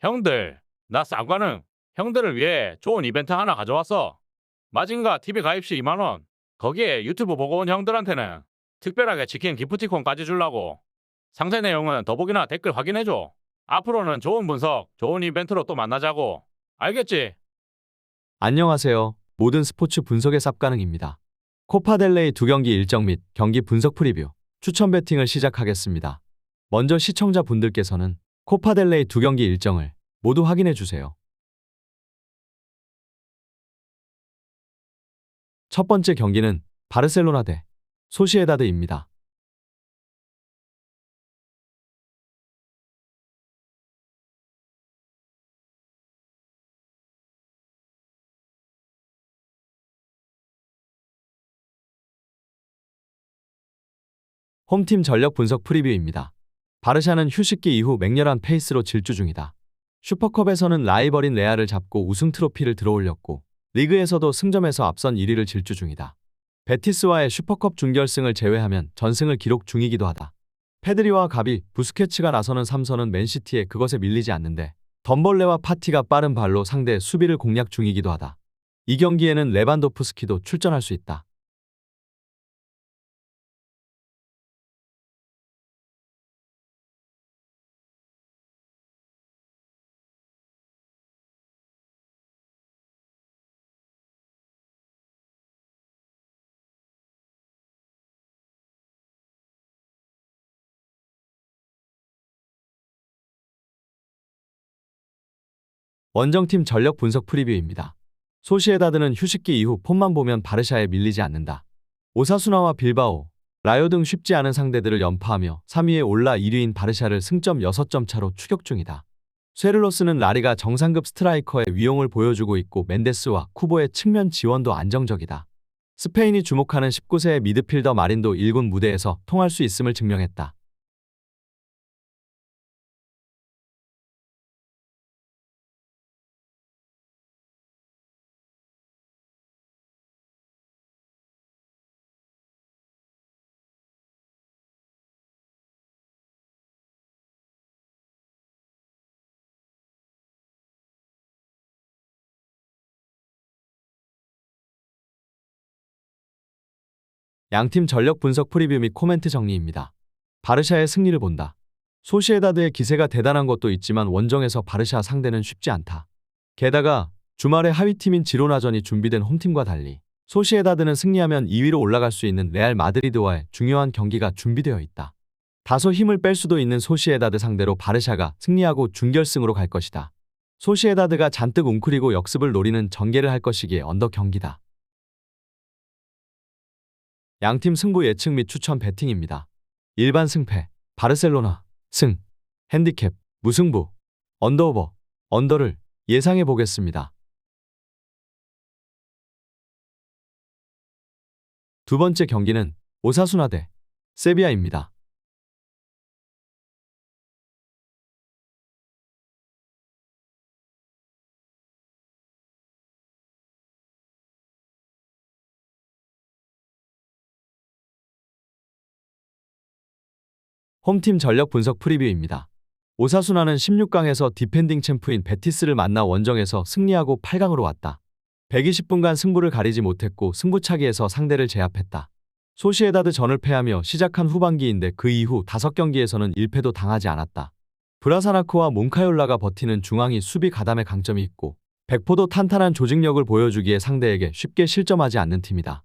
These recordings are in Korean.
형들, 나 쌍과능 형들을 위해 좋은 이벤트 하나 가져왔어. 마징가 TV 가입 시 2만원. 거기에 유튜브 보고 온 형들한테는 특별하게 치킨 기프티콘까지 주려고. 상세 내용은 더보기나 댓글 확인해줘. 앞으로는 좋은 분석, 좋은 이벤트로 또 만나자고. 알겠지? 안녕하세요. 모든 스포츠 분석의 쌉가능입니다. 코파델레이 두 경기 일정 및 경기 분석 프리뷰, 추천 배팅을 시작하겠습니다. 먼저 시청자분들께서는 코파델레이 두 경기 일정을 모두 확인해 주세요. 첫 번째 경기는 바르셀로나 대 소시에다드입니다. 홈팀 전력 분석 프리뷰입니다. 바르샤는 휴식기 이후 맹렬한 페이스로 질주 중이다. 슈퍼컵에서는 라이벌인 레알을 잡고 우승 트로피를 들어올렸고 리그에서도 승점에서 앞선 1위를 질주 중이다. 베티스와의 슈퍼컵 준결승을 제외하면 전승을 기록 중이기도 하다. 페드리와 가비, 부스케츠가 나서는 3선은 맨시티에 그것에 밀리지 않는데 덤벌레와 파티가 빠른 발로 상대의 수비를 공략 중이기도 하다. 이 경기에는 레반도프스키도 출전할 수 있다. 원정팀 전력 분석 프리뷰입니다. 소시에다드는 휴식기 이후 폼만 보면 바르샤에 밀리지 않는다. 오사수나와 빌바오, 라요 등 쉽지 않은 상대들을 연파하며 3위에 올라 1위인 바르샤를 승점 6점 차로 추격 중이다. 쇠를로스는 라리가 정상급 스트라이커의 위용을 보여주고 있고 멘데스와 쿠보의 측면 지원도 안정적이다. 스페인이 주목하는 19세의 미드필더 마린도 1군 무대에서 통할 수 있음을 증명했다. 양팀 전력 분석 프리뷰 및 코멘트 정리입니다. 바르샤의 승리를 본다. 소시에다드의 기세가 대단한 것도 있지만 원정에서 바르샤 상대는 쉽지 않다. 게다가 주말에 하위팀인 지로나전이 준비된 홈팀과 달리 소시에다드는 승리하면 2위로 올라갈 수 있는 레알 마드리드와의 중요한 경기가 준비되어 있다. 다소 힘을 뺄 수도 있는 소시에다드 상대로 바르샤가 승리하고 준결승으로 갈 것이다. 소시에다드가 잔뜩 웅크리고 역습을 노리는 전개를 할 것이기에 언더 경기다. 양팀 승부 예측 및 추천 배팅입니다. 일반 승패, 바르셀로나, 승, 핸디캡, 무승부, 언더오버, 언더를 예상해 보겠습니다. 두 번째 경기는 오사수나 대 세비야입니다. 홈팀 전력 분석 프리뷰입니다. 오사수나는 16강에서 디펜딩 챔프인 베티스를 만나 원정에서 승리하고 8강으로 왔다. 120분간 승부를 가리지 못했고 승부차기에서 상대를 제압했다. 소시에다드 전을 패하며 시작한 후반기인데 그 이후 5경기에서는 1패도 당하지 않았다. 브라사나크와 몽카yor라가 버티는 중앙이 수비 가담의 강점이 있고 백포도 탄탄한 조직력을 보여주기에 상대에게 쉽게 실점하지 않는 팀이다.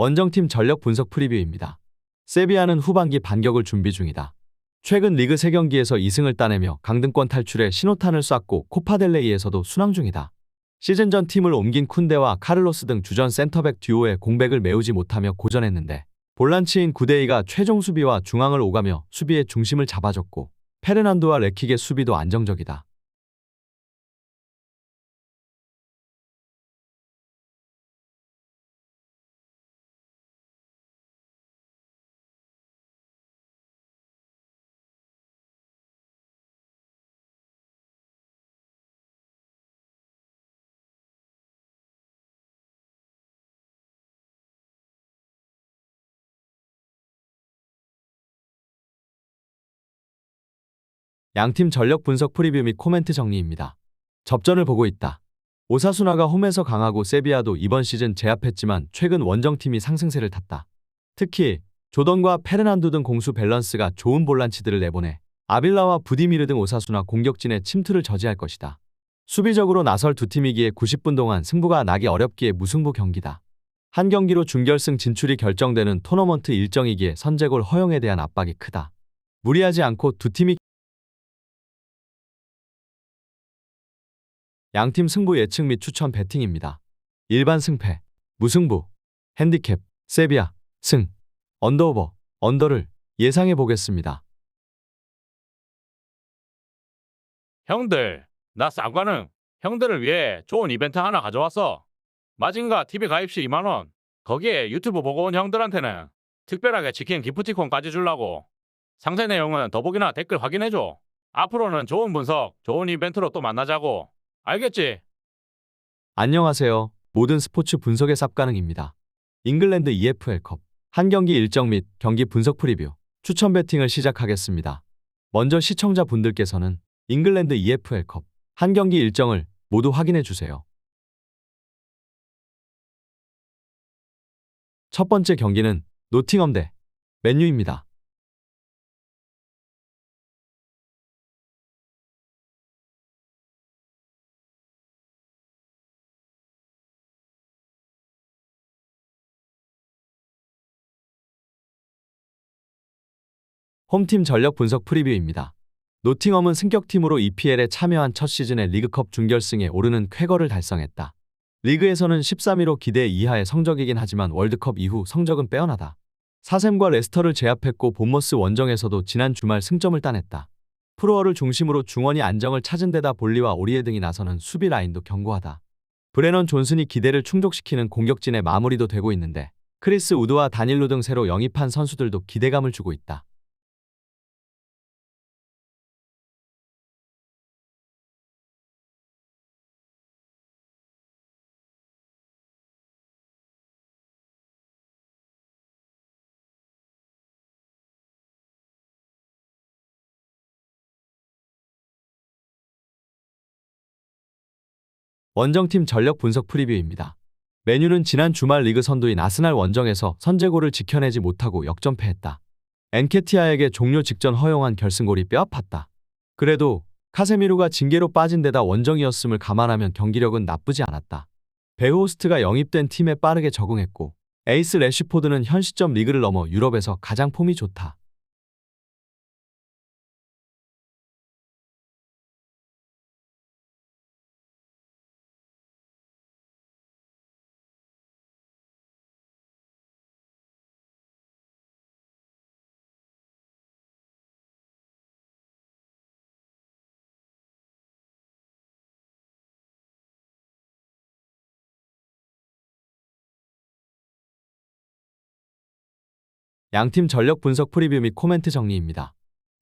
원정팀 전력 분석 프리뷰입니다. 세비야는 후반기 반격을 준비 중이다. 최근 리그 3경기에서 2승을 따내며 강등권 탈출에 신호탄을 쐈고 코파델레이에서도 순항 중이다. 시즌 전 팀을 옮긴 쿤데와 카를로스 등 주전 센터백 듀오의 공백을 메우지 못하며 고전했는데 볼란치인 구데이가 최종 수비와 중앙을 오가며 수비의 중심을 잡아줬고 페르난도와 레킥의 수비도 안정적이다. 양팀 전력 분석 프리뷰 및 코멘트 정리입니다. 접전을 보고 있다. 오사수나가 홈에서 강하고 세비야도 이번 시즌 제압했지만 최근 원정팀이 상승세를 탔다. 특히 조던과 페르난도 등 공수 밸런스가 좋은 볼란치들을 내보내 아빌라와 부디미르 등 오사수나 공격진의 침투를 저지할 것이다. 수비적으로 나설 두 팀이기에 90분 동안 승부가 나기 어렵기에 무승부 경기다. 한 경기로 준결승 진출이 결정되는 토너먼트 일정이기에 선제골 허용에 대한 압박이 크다. 무리하지 않고 두 팀이 양팀 승부 예측 및 추천 배팅입니다. 일반 승패, 무승부, 핸디캡, 세비야, 승, 언더오버, 언더를 예상해 보겠습니다. 형들, 나 쌍과는 형들을 위해 좋은 이벤트 하나 가져왔어. 마징가 TV 가입 시 2만원. 거기에 유튜브 보고 온 형들한테는 특별하게 치킨 기프티콘까지 주려고. 상세 내용은 더보기나 댓글 확인해줘. 앞으로는 좋은 분석, 좋은 이벤트로 또 만나자고. 알겠지? 안녕하세요. 모든 스포츠 분석의 쌉가능입니다. 잉글랜드 EFL컵 한 경기 일정 및 경기 분석 프리뷰 추천 배팅을 시작하겠습니다. 먼저 시청자분들께서는 잉글랜드 EFL컵 한 경기 일정을 모두 확인해 주세요. 첫 번째 경기는 노팅엄 대 맨유입니다. 홈팀 전력 분석 프리뷰입니다. 노팅엄은 승격팀으로 EPL에 참여한 첫 시즌의 리그컵 준결승에 오르는 쾌거를 달성했다. 리그에서는 13위로 기대 이하의 성적이긴 하지만 월드컵 이후 성적은 빼어나다. 사셈과 레스터를 제압했고 본머스 원정에서도 지난 주말 승점을 따냈다. 프로어를 중심으로 중원이 안정을 찾은 데다 볼리와 오리에 등이 나서는 수비 라인도 견고하다. 브레넌 존슨이 기대를 충족시키는 공격진의 마무리도 되고 있는데 크리스 우드와 다닐로 등 새로 영입한 선수들도 기대감을 주고 있다. 원정팀 전력 분석 프리뷰입니다. 메뉴는 지난 주말 리그 선두인 아스날 원정에서 선제골을 지켜내지 못하고 역전패했다. 엔케티아에게 종료 직전 허용한 결승골이 뼈아팠다. 그래도 카세미루가 징계로 빠진 데다 원정이었음을 감안하면 경기력은 나쁘지 않았다. 베호스트가 영입된 팀에 빠르게 적응했고 에이스 레시포드는 현 시점 리그를 넘어 유럽에서 가장 폼이 좋다. 양팀 전력 분석 프리뷰 및 코멘트 정리입니다.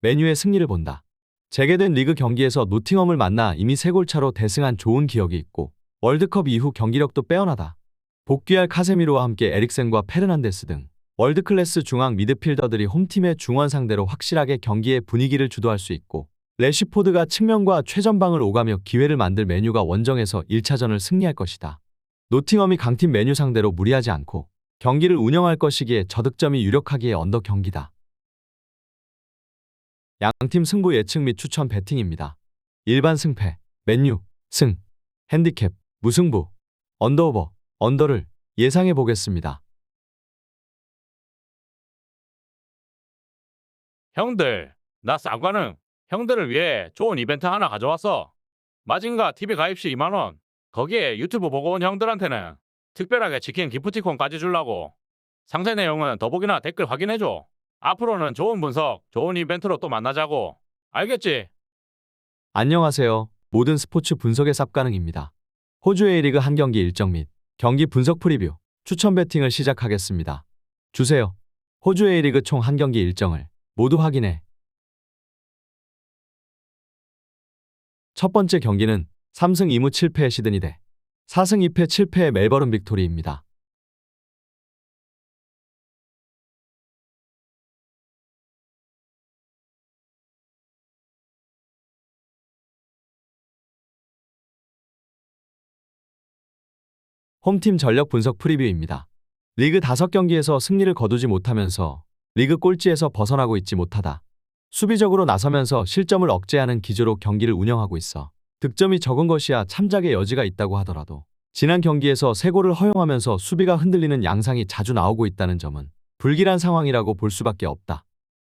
메뉴의 승리를 본다. 재개된 리그 경기에서 노팅엄을 만나 이미 3골 차로 대승한 좋은 기억이 있고 월드컵 이후 경기력도 빼어나다. 복귀할 카세미로와 함께 에릭센과 페르난데스 등 월드클래스 중앙 미드필더들이 홈팀의 중원 상대로 확실하게 경기의 분위기를 주도할 수 있고 레시포드가 측면과 최전방을 오가며 기회를 만들 메뉴가 원정에서 1차전을 승리할 것이다. 노팅엄이 강팀 메뉴 상대로 무리하지 않고 경기를 운영할 것이기에 저득점이 유력하기에 언더 경기다. 양팀 승부 예측 및 추천 배팅입니다. 일반 승패, 맨유, 승, 핸디캡, 무승부, 언더오버, 언더를 예상해 보겠습니다. 형들, 나 쌍과는 형들을 위해 좋은 이벤트 하나 가져왔어. 마징가 TV 가입 시 2만원. 거기에 유튜브 보고 온 형들한테는 특별하게 치킨 기프티콘까지 주려고. 상세 내용은 더보기나 댓글 확인해줘. 앞으로는 좋은 분석, 좋은 이벤트로 또 만나자고. 알겠지? 안녕하세요. 모든 스포츠 분석의 쌉가능입니다. 호주 A리그 한 경기 일정 및 경기 분석 프리뷰, 추천 배팅을 시작하겠습니다. 주세요. 호주 A리그 총 한 경기 일정을 모두 확인해. 첫 번째 경기는 3승 2무 7패의 시드니 대 4승 2패 7패의 멜버른 빅토리입니다. 홈팀 전력 분석 프리뷰입니다. 리그 5경기에서 승리를 거두지 못하면서 리그 꼴찌에서 벗어나고 있지 못하다. 수비적으로 나서면서 실점을 억제하는 기조로 경기를 운영하고 있어 득점이 적은 것이야 참작의 여지가 있다고 하더라도 지난 경기에서 세 골을 허용하면서 수비가 흔들리는 양상이 자주 나오고 있다는 점은 불길한 상황이라고 볼 수밖에 없다.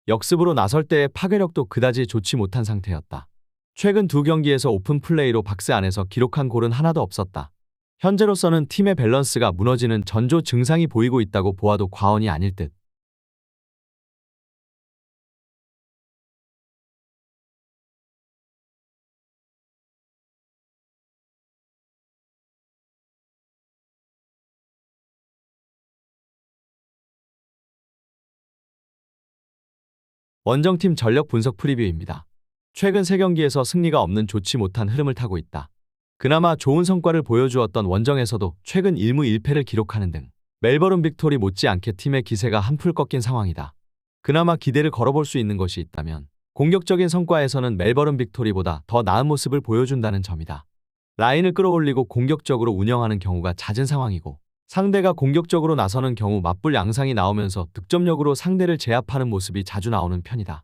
역습으로 나설 때의 파괴력도 그다지 좋지 못한 상태였다. 최근 두 경기에서 오픈 플레이로 박스 안에서 기록한 골은 하나도 없었다. 현재로서는 팀의 밸런스가 무너지는 전조 증상이 보이고 있다고 보아도 과언이 아닐 듯. 원정팀 전력 분석 프리뷰입니다. 최근 3경기에서 승리가 없는 좋지 못한 흐름을 타고 있다. 그나마 좋은 성과를 보여주었던 원정에서도 최근 1무 1패를 기록하는 등 멜버른 빅토리 못지않게 팀의 기세가 한풀 꺾인 상황이다. 그나마 기대를 걸어볼 수 있는 것이 있다면 공격적인 성과에서는 멜버른 빅토리보다 더 나은 모습을 보여준다는 점이다. 라인을 끌어올리고 공격적으로 운영하는 경우가 잦은 상황이고 상대가 공격적으로 나서는 경우 맞불 양상이 나오면서 득점력으로 상대를 제압하는 모습이 자주 나오는 편이다.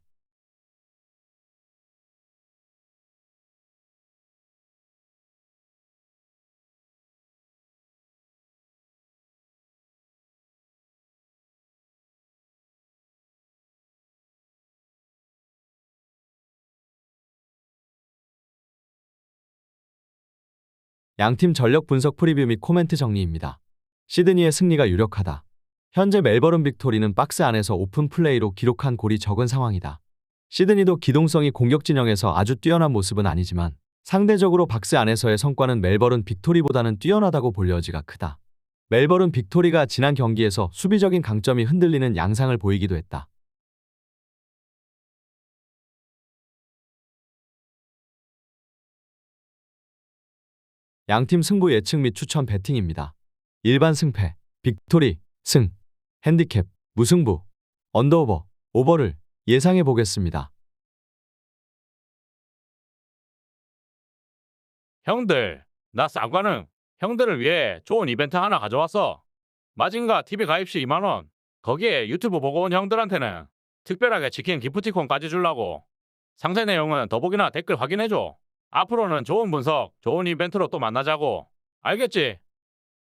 양팀 전력 분석 프리뷰 및 코멘트 정리입니다. 시드니의 승리가 유력하다. 현재 멜버른 빅토리는 박스 안에서 오픈 플레이로 기록한 골이 적은 상황이다. 시드니도 기동성이 공격 진영에서 아주 뛰어난 모습은 아니지만 상대적으로 박스 안에서의 성과는 멜버른 빅토리보다는 뛰어나다고 볼 여지가 크다. 멜버른 빅토리가 지난 경기에서 수비적인 강점이 흔들리는 양상을 보이기도 했다. 양팀 승부 예측 및 추천 배팅입니다. 일반 승패, 빅토리, 승, 핸디캡, 무승부, 언더오버, 오버를 예상해 보겠습니다. 형들, 나 쌍과는 형들을 위해 좋은 이벤트 하나 가져왔어. 마징가 TV 가입 시 2만원. 거기에 유튜브 보고 온 형들한테는 특별하게 치킨 기프티콘까지 주려고. 상세 내용은 더보기나 댓글 확인해줘. 앞으로는 좋은 분석, 좋은 이벤트로 또 만나자고. 알겠지?